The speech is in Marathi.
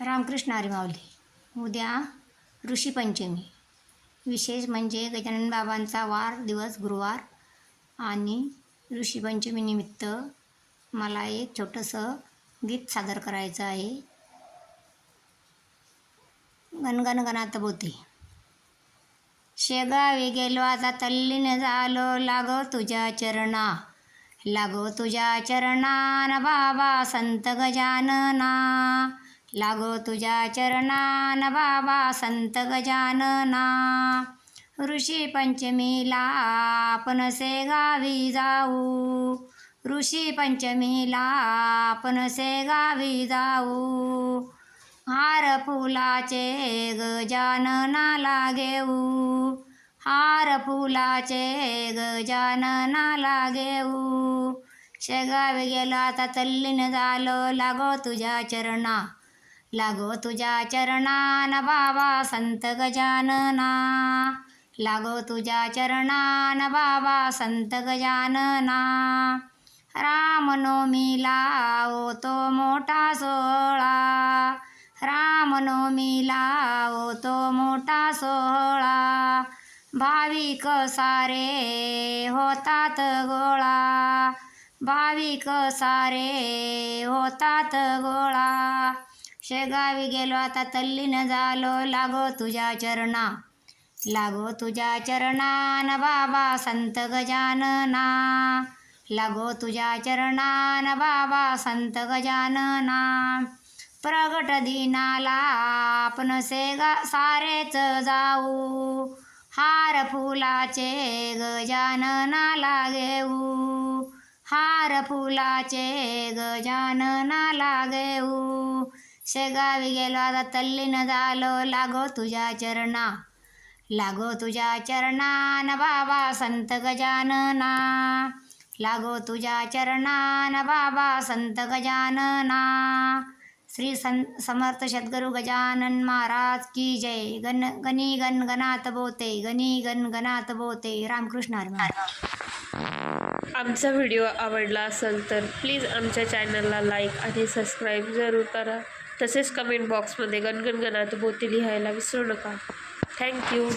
रामकृष्ण आरिमावली माऊली उद्या ऋषीपंचमी विशेष म्हणजे गजानन बाबांचा वार दिवस गुरुवार आणि ऋषीपंचमीनिमित्त मला एक छोटंसं गीत सादर करायचं आहे. गणगण गणात बोते शेगावी गेलो आता तल्लीन झालो लागो तुझ्या चरणा. लागो तुझ्या चरणान बाबा संत गजानना. लागो तुझ्या चरणान बाबा संत गजानना. ऋषी पंचमीला आपण गावी जाऊ. ऋषी पंचमीला आपण गावी जाऊ. हार फुलाचे गजाननाला घेऊ. हार फुलाचे गजाननाला घेऊ. शेगावी गेला आता तल्लीन झालो लागो तुझ्या चरणा. लागो तुझ्या चरणान बाबा संत गजानना. लागो तुझ्या चरणान बाबा संत गजानना. रामनवमीला तो मोठा सोहळा. रामनवमीला तो मोठा सोहळा. भाविक सारे होतात गोळा. भाविक सारे होतात गोळा. शेगावी गेलो आता तल्लीन झालो. लागो तुझ्या चरणा लागो तुझ्या चरणान बाबा संत गजानना. लागो तुझ्या चरणान बाबा संत गजानना. प्रगट दिनाला आपण सेगा सारेच जाऊ. हार फुलाचे गजाननाला घेऊ. हार फुलाचे गजाननाला घेऊ. शेगावी गेलो आता तल्लीन झालो. लागो तुझ्या चरणा लागो तुझ्या चरणान बाबा संत गजानना. लागो तुझ्या चरणान बाबा संत गजानना. श्री सं समर्थ सद्गुरू गजानन महाराज की जय. गण गणी गण गणात बोते गणी गण गणात बोते. रामकृष्ण महाराज. आमचा व्हिडिओ आवडला असेल तर प्लीज आमच्या चॅनलला लाईक आणि सबस्क्राईब जरूर करा. तसेच कमेंट बॉक्समध्ये गणगणगणात बोती लिहायला विसरू नका. थँक्यू